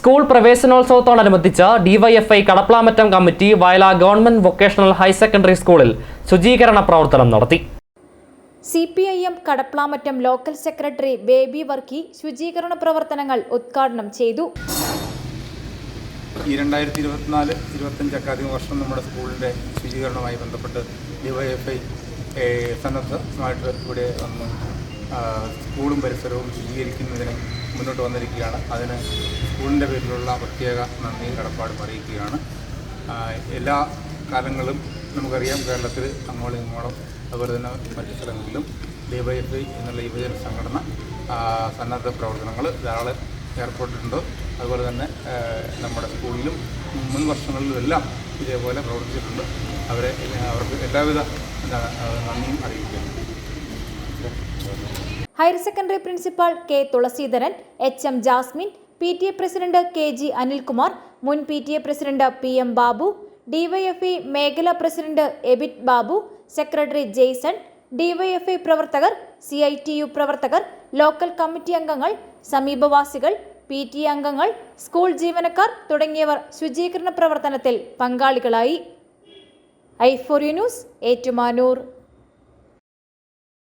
School പ്രവേശനോത്സവത്തോടനുബന്ധിച്ച് DYFI Kadaplamattam committee Vayala government vocational higher secondary സ്കൂളിൽ ശുചീകരണ പ്രവർത്തനം നടത്തി. C P I M Kadaplamattam local secretary Baby Varkey ശുചീകരണ പ്രവർത്തനങ്ങൾ ഉദ്ഘാടനം ചെയ്തു. ഈ രണ്ടായിരത്തി ഇരുപത്തിനാല് ഇരുപത്തഞ്ച് അക്കാദമിക വർഷം നമ്മുടെ സ്കൂളിന്റെ ശുചീകരണവുമായി ബന്ധപ്പെട്ട് ഡിവൈഎഫ്ഐ സന്നദ്ധമായിട്ട് ഇവിടെ വന്ന്. സ്കൂളും പരിസരവും ശുചീകരിക്കുന്നതിന് മുന്നോട്ട് വന്നിരിക്കുകയാണ്. അതിന് സ്കൂളിന്റെ പേരിലുള്ള പ്രത്യേക നന്ദി കടപ്പാടും അറിയിക്കുകയാണ്. എല്ലാ കാലങ്ങളും നമുക്കറിയാം കേരളത്തിൽ അങ്ങോളം ഇങ്ങോളം അതുപോലെ തന്നെ മറ്റു സ്ഥലങ്ങളിലും ഡിവൈഎഫ്ഐ എന്നുള്ള യുവജന സംഘടന സന്നദ്ധ പ്രവർത്തനങ്ങൾ ധാരാളം ഏർപ്പെട്ടിട്ടുണ്ട്. അതുപോലെ തന്നെ നമ്മുടെ സ്കൂളിലും മുൻ വർഷങ്ങളിലും എല്ലാം ഇതേപോലെ പ്രവർത്തിച്ചിട്ടുണ്ട്. അവരെ അവർക്ക് എല്ലാവിധ എന്താണ് നന്ദിയും അറിയിക്കുന്നു higher secondary principal K Thulaseedharan H M Jasmine P T A president K G Anilkumar മുൻ P T A president P M Babu DYFI മേഖലാ president Ebit Babu secretary Jaison DYFI പ്രവർത്തകർ സി ഐ ടി യു പ്രവർത്തകർ local committee അംഗങ്ങൾ സമീപവാസികൾ P T അംഗങ്ങൾ school ജീവനക്കാർ തുടങ്ങിയവർ ശുചീകരണ പ്രവർത്തനത്തിൽ പങ്കാളികളായി. I four news Ettumanoor.